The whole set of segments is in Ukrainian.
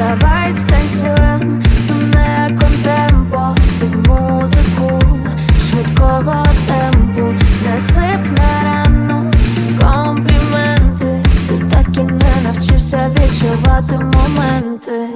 Давай станцюєм сумне контемпо музику швидкого темпу насип на рану компліменти, ти так і не навчився відчувати моменти.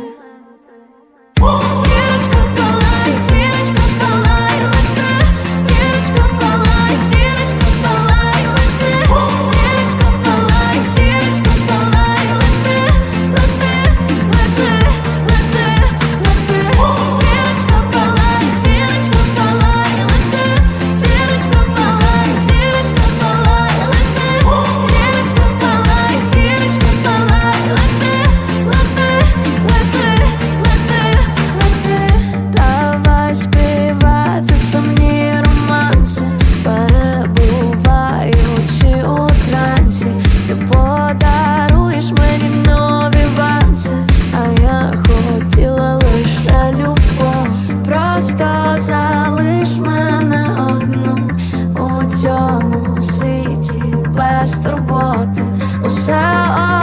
залиш мене одну у цьому світі без турботи усе.